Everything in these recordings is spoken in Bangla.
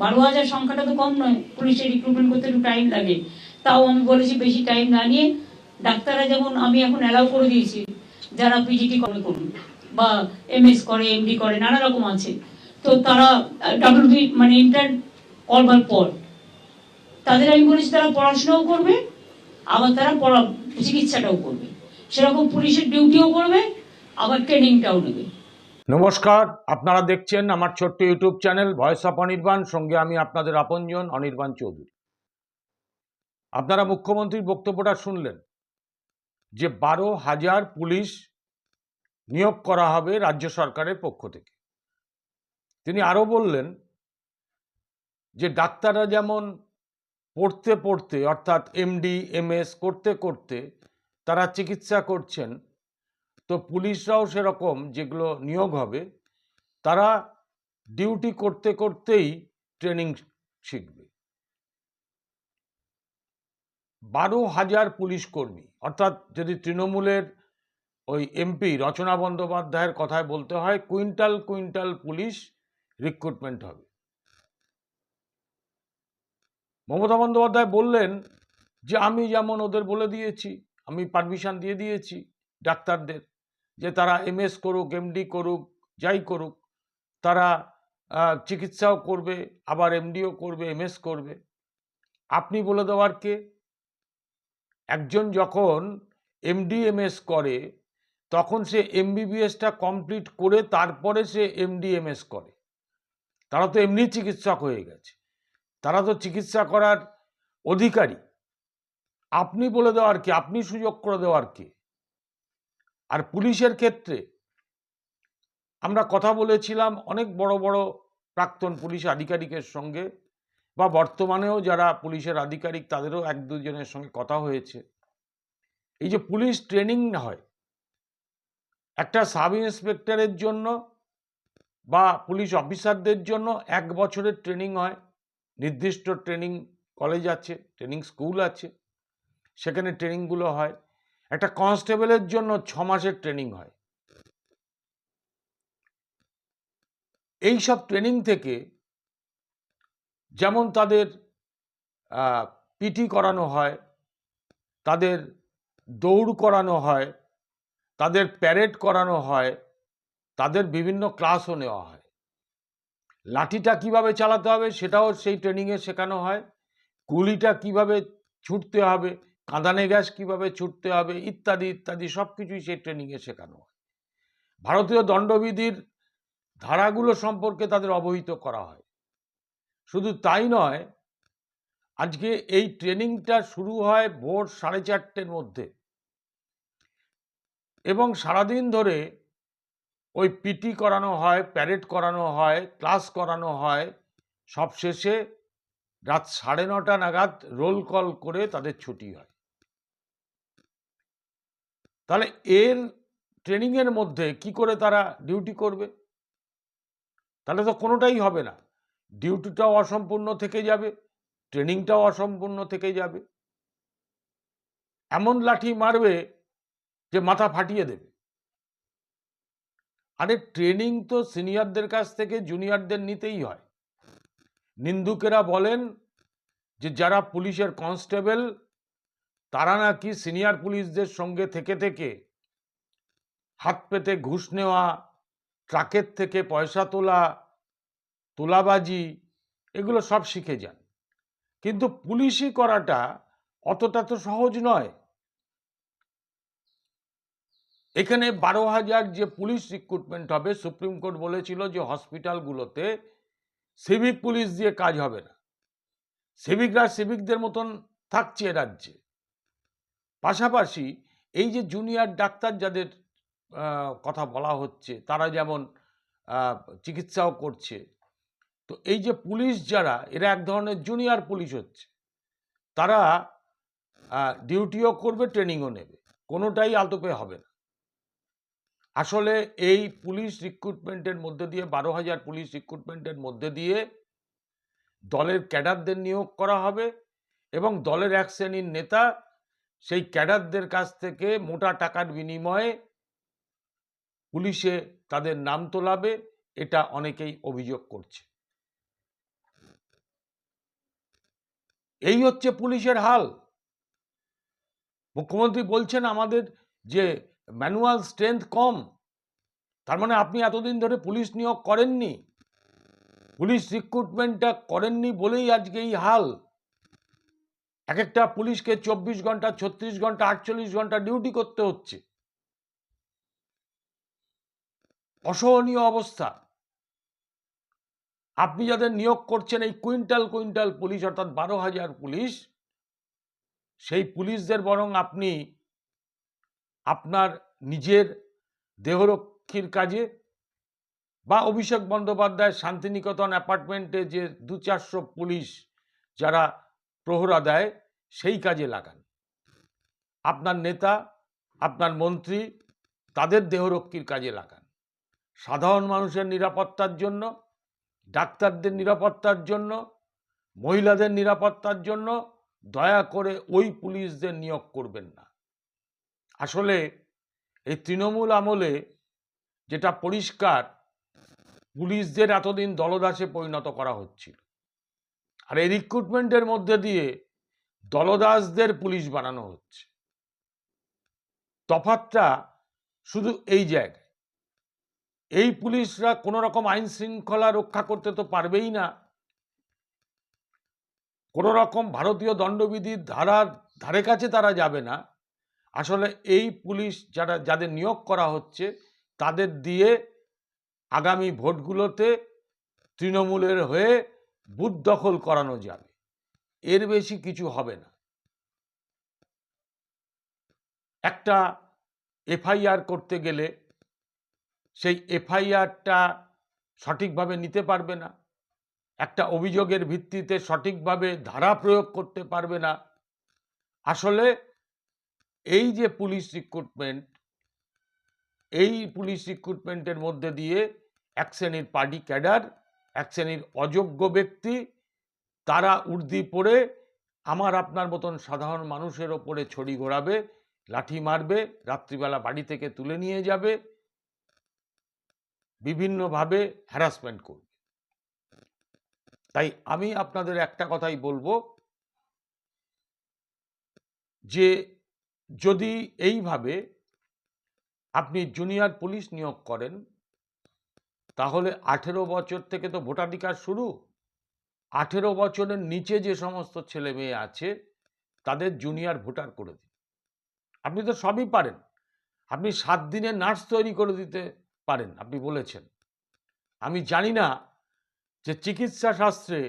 বারো হাজার সংখ্যাটা তো কম নয়। পুলিশের রিক্রুটমেন্ট করতে একটু টাইম লাগে। তাও আমি বলেছি বেশি টাইম না নিয়ে ডাক্তাররা যেমন আমি এখন অ্যালাউ করে দিয়েছি, যারা পিজিটি করে করুন বা এমএস করে এমডি করে, নানা রকম আছে। তো তারা ডাব্লিউবি মানে ইন্টার্ন করবার পর তাদের আমি বলেছি তারা পড়াশোনাও করবে, আবার তারা পড়া চিকিৎসাটাও করবে। সেরকম পুলিশের ডিউটিও করবে, আবার ট্রেনিংটাও নেবে। নমস্কার, আপনারা দেখছেন আমার ছোট্ট YouTube channel voice of Anirban, সঙ্গে আমি আপনাদের আপনজন অনির্বাণ চৌধুরী। আপনারা মুখ্যমন্ত্রীর বক্তব্যটা শুনলেন, যে বারো হাজার পুলিশ নিয়োগ করা হবে রাজ্য সরকারের পক্ষ থেকে। তিনি আরও বললেন যে ডাক্তাররা যেমন পড়তে পড়তে, অর্থাৎ এমডি এমএস করতে করতে তারা চিকিৎসা করছেন তো পুলিশরাও সেরকম যেগুলো নিয়োগ হবে, তারা ডিউটি করতে করতেই ট্রেনিং শিখবে। বারো হাজার পুলিশ কর্মী, অর্থাৎ যদি তৃণমূলের ওই এমপি রচনা বন্দ্যোপাধ্যায়ের কথায় বলতে হয়, কুইন্টাল কুইন্টাল পুলিশ রিক্রুটমেন্ট হবে। মমতা বন্দ্যোপাধ্যায় বললেন যে, আমি যেমন ওদের বলে দিয়েছি, আমি পারমিশন দিয়ে দিয়েছি ডাক্তারদের। যে তারা এমএস করুক এমডি করুক, যাই করুক, তারা চিকিৎসাও করবে, আবার এমডিও করবে এমএস করবে। আপনি বলে দেওয়ার কে? একজন যখন এমডি এমএস করে, তখন সে এমবিবিএসটা কমপ্লিট করে তারপরে সে এমডি এমএস করে। তারা তো এমনি চিকিৎসক হয়ে গেছে। তারা তো চিকিৎসা করার অধিকারী। আপনি বলে দেওয়ার কি? আপনি সুযোগ করে দেওয়ার কে? আর পুলিশের ক্ষেত্রে আমরা কথা বলেছিলাম অনেক বড় বড় প্রাক্তন পুলিশ আধিকারিকের সঙ্গে বা বর্তমানেও যারা পুলিশের আধিকারিক তাদেরও এক, দুজনের সঙ্গে কথা হয়েছে। এই যে পুলিশ ট্রেনিং হয়, একটা সাব ইন্সপেক্টরের জন্য বা পুলিশ অফিসারদের জন্য এক বছরের ট্রেনিং হয়। নির্দিষ্ট ট্রেনিং কলেজ আছে, ট্রেনিং স্কুল আছে, সেখানে ট্রেনিংগুলো হয়। একটা কনস্টেবলের জন্য ছ মাসের ট্রেনিং হয়। এই সব ট্রেনিং থেকে যেমন তাদের পিটি করানো হয়, তাদের দৌড় করানো হয়, তাদের প্যারেড করানো হয়, তাদের বিভিন্ন ক্লাসও নেওয়া হয়। লাঠিটা কীভাবে চালাতে হবে সেটাও সেই ট্রেনিংয়ে শেখানো হয় গুলিটা কীভাবে ছুটতে হবে কাঁদানে গ্যাস কীভাবে ছুটতে হবে, ইত্যাদি ইত্যাদি সব কিছুই সেই ট্রেনিংয়ে শেখানো হয়। ভারতীয় দণ্ডবিধির ধারাগুলো সম্পর্কে তাদের অবহিত করা হয়। শুধু তাই নয়, আজকে এই ট্রেনিংটা শুরু হয় ভোর সাড়ে চারটের মধ্যে। এবং সারাদিন ধরে ওই পিটি করানো হয় প্যারেড করানো হয় ক্লাস করানো হয় সব শেষে রাত সাড়ে নটা নাগাদ রোল কল করে তাদের ছুটি হয়। তাহলে এর ট্রেনিংয়ের মধ্যে কি করে তারা ডিউটি করবে? তাহলে তো কোনোটাই হবে না। ডিউটিটাও অসম্পূর্ণ থেকে যাবে ট্রেনিংটাও অসম্পূর্ণ থেকে যাবে। এমন লাঠি মারবে যে মাথা ফাটিয়ে দেবে। আরে ট্রেনিং তো সিনিয়রদের কাছ থেকে জুনিয়রদের নিতেই হয়। নিন্দুকেরা বলেন যে যারা পুলিশের কনস্টেবল তারা নাকি সিনিয়র পুলিশদের সঙ্গে থেকে থেকে হাত পেতে ঘুষ নেওয়া, ট্রাকের থেকে পয়সা তোলা, তোলাবাজি, এগুলো সব শিখে যান। কিন্তু পুলিশই করাটা অতটা তো সহজ নয়। এখানে বারো হাজার যে পুলিশ রিক্রুটমেন্ট হবে, সুপ্রিম কোর্ট বলেছিল যে হসপিটালগুলোতে সিভিক পুলিশ দিয়ে কাজ হবে না। সিভিকরা সিভিকদের মতন থাকছে রাজ্যে। পাশাপাশি এই যে জুনিয়র ডাক্তার যাদের কথা বলা হচ্ছে, তারা যেমন চিকিৎসাও করছে। তো এই যে পুলিশ যারা, এরা এক ধরনের জুনিয়র পুলিশ হচ্ছে। তারা ডিউটিও করবে ট্রেনিংও নেবে। কোনোটাই আলতোপে হবে না। আসলে এই পুলিশ রিক্রুটমেন্টের মধ্যে দিয়ে, বারো হাজার পুলিশ রিক্রুটমেন্টের মধ্যে দিয়ে, দলের ক্যাডারদের নিয়োগ করা হবে এবং দলের এক শ্রেণির নেতা সেই ক্যাডারদের কাছ থেকে মোটা টাকার বিনিময়ে পুলিশে তাদের নাম তোলাবে, এটা অনেকেই অভিযোগ করছে। এই হচ্ছে পুলিশের হাল। মুখ্যমন্ত্রী বলছেন আমাদের যে ম্যানুয়াল স্ট্রেংথ কম, তার মানে আপনি এতদিন ধরে পুলিশ নিয়োগ করেননি। পুলিশ রিক্রুটমেন্টটা করেননি বলেই আজকে এই হাল। এক একটা পুলিশকে চব্বিশ ঘণ্টা, ছত্রিশ ঘণ্টা, আটচল্লিশ ঘণ্টা ডিউটি করতে হচ্ছে। অসহনীয় অবস্থা। আপনি যাদের নিয়োগ করছেন এই কুইন্টাল কুইন্টাল পুলিশ, অর্থাৎ বারো হাজার পুলিশ, সেই পুলিশদের বরং আপনি আপনার নিজের দেহরক্ষীর কাজে বা অভিষেক বন্দ্যোপাধ্যায় শান্তিনিকেতন অ্যাপার্টমেন্টে যে দু চারশো পুলিশ যারা প্রহরা দেয়, সেই কাজে লাগান। আপনার নেতা, আপনার মন্ত্রী, তাদের দেহরক্ষীর কাজে লাগান। সাধারণ মানুষের নিরাপত্তার জন্য, ডাক্তারদের নিরাপত্তার জন্য, মহিলাদের নিরাপত্তার জন্য দয়া করে ওই পুলিশদের নিয়োগ করবেন না। আসলে এই তৃণমূল আমলে যেটা পরিষ্কার, পুলিশদের এতদিন দলদাসে পরিণত করা হচ্ছিল। আর এই রিক্রুটমেন্টের মধ্যে দিয়ে দলদাসদের পুলিশ বানানো হচ্ছে। তফাতটা শুধু এই জায়গায়। এই পুলিশরা কোনো রকম আইন শৃঙ্খলা রক্ষা করতে তো পারবেই না। কোনো রকম ভারতীয় দণ্ডবিধির ধারার ধারে কাছে তারা যাবে না। আসলে এই পুলিশ যারা, যাদের নিয়োগ করা হচ্ছে, তাদের দিয়ে আগামী ভোটগুলোতে তৃণমূলের হয়ে বুথ দখল করানো যাবে। এর বেশি কিছু হবে না। একটা এফআইআর করতে গেলে সেই এফআইআরটা সঠিকভাবে নিতে পারবে না। একটা অভিযোগের ভিত্তিতে সঠিকভাবে ধারা প্রয়োগ করতে পারবে না। আসলে এই যে পুলিশ রিক্রুটমেন্ট, এই পুলিশ রিক্রুটমেন্টের মধ্যে দিয়ে এক শ্রেণির পার্টি ক্যাডার এক শ্রেণির অযোগ্য ব্যক্তি, তারা উর্দি পড়ে আমার আপনার মতন সাধারণ মানুষের ওপরে ছড়ি ঘোরাবে, লাঠি মারবে, রাত্রিবেলা বাড়ি থেকে তুলে নিয়ে যাবে, বিভিন্নভাবে হ্যারাসমেন্ট করবে। তাই আমি আপনাদের একটা কথাই বলব, যে যদি এইভাবে আপনি জুনিয়র পুলিশ নিয়োগ করেন তাহলে আঠেরো বছর থেকে তো ভোটাধিকার শুরু। আঠেরো বছরের নিচে যে সমস্ত ছেলে মেয়ে আছে, তাদের জুনিয়র ভোটার করে দিন। আপনি তো সবই পারেন। আপনি সাত দিনে নার্স তৈরি করে দিতে পারেন, আপনি বলেছেন। আমি জানি না যে চিকিৎসা শাস্ত্রে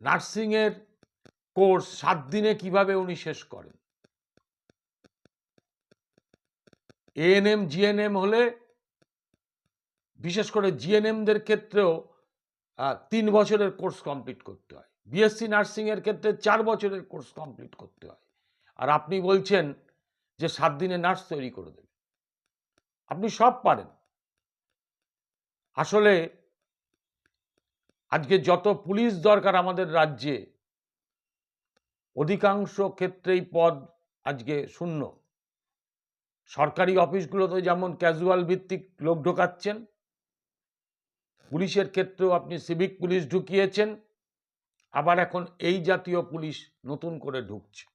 নার্সিংয়ের কোর্স সাত দিনে কীভাবে উনি শেষ করেন। এএনএম জিএনএম হলে বিশেষ করে জিএনএমদের ক্ষেত্রেও তিন বছরের কোর্স কমপ্লিট করতে হয়। বিএসসি নার্সিংয়ের ক্ষেত্রে চার বছরের কোর্স কমপ্লিট করতে হয়। আর আপনি বলছেন যে সাত দিনে নার্স তৈরি করে দেবে। আপনি সব পারেন। আসলে আজকে যত পুলিশ দরকার আমাদের রাজ্যে, অধিকাংশ ক্ষেত্রেই পদ আজকে শূন্য। সরকারি অফিসগুলোতে যেমন ক্যাজুয়াল ভিত্তিক লোক ঢোকাচ্ছেন পুলিশের ক্ষেত্রেও আপনি সিভিক পুলিশ ঢুকিয়েছেন। আবার এখন এই জাতীয় পুলিশ নতুন করে ঢুকছে।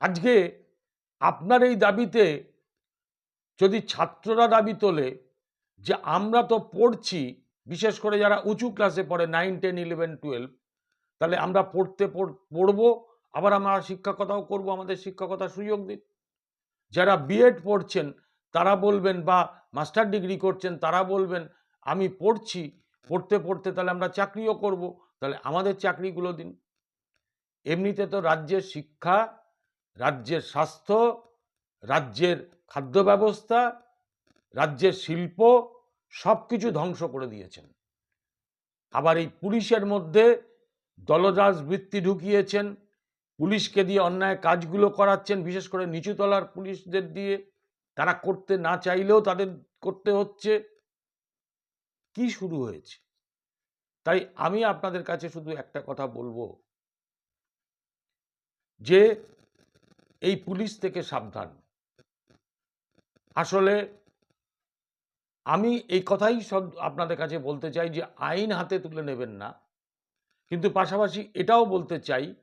আজকে আপনার এই দাবিতে যদি ছাত্ররা দাবি তোলে যে আমরা তো পড়ছি, বিশেষ করে যারা উঁচু ক্লাসে পড়ে নাইন টেন ইলেভেন টুয়েলভ তাহলে আমরা পড়তে পড়- পড়ব, আবার আমরা শিক্ষকতাও করব, আমাদের শিক্ষকতার সুযোগ দিন। যারা বিএড পড়ছেন, তারা বলবেন বা মাস্টার ডিগ্রি করছেন, তারা বলবেন, আমি পড়ছি, পড়তে পড়তে তাহলে আমরা চাকরিও করব, তাহলে আমাদের চাকরিগুলো দিন। এমনিতে তো রাজ্যের শিক্ষা, রাজ্যের স্বাস্থ্য, রাজ্যের খাদ্য ব্যবস্থা রাজ্যের শিল্প সব কিছু ধ্বংস করে দিয়েছেন। আবার এই পুলিশের মধ্যে দলদাস বৃত্তি ঢুকিয়েছেন, পুলিশকে দিয়ে অন্যায় কাজগুলো করাচ্ছেন, বিশেষ করে নিচুতলার পুলিশদের দিয়ে। তারা করতে না চাইলেও তাদের করতে হচ্ছে। কি শুরু হয়েছে? তাই আমি আপনাদের কাছে শুধু একটা কথা বলব। যে এই পুলিশ থেকে সাবধান। আসলে আমি এই কথাই সব আপনাদের কাছে বলতে চাই যে, আইন হাতে তুলে নেবেন না। কিন্তু পাশাপাশি এটাও বলতে চাই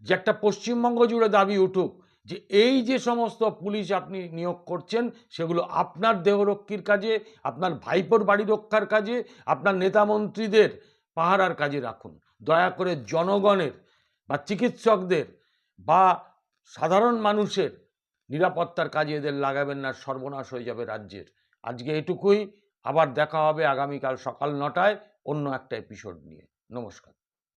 যে, একটা পশ্চিমবঙ্গ জুড়ে দাবি উঠুক যে এই যে সমস্ত পুলিশ আপনি নিয়োগ করছেন, সেগুলো আপনার দেহরক্ষীর কাজে, আপনার ভাইপোর বাড়ি রক্ষার কাজে, আপনার নেতা মন্ত্রীদের পাহারার কাজে রাখুন। দয়া করে জনগণের বা চিকিৎসকদের বা সাধারণ মানুষের নিরাপত্তার কাজে এদের লাগাবেন না, সর্বনাশ হয়ে যাবে রাজ্যের। আজকে এটুকুই, আবার দেখা হবে আগামীকাল সকাল নটায় অন্য একটা এপিসোড নিয়ে। নমস্কার।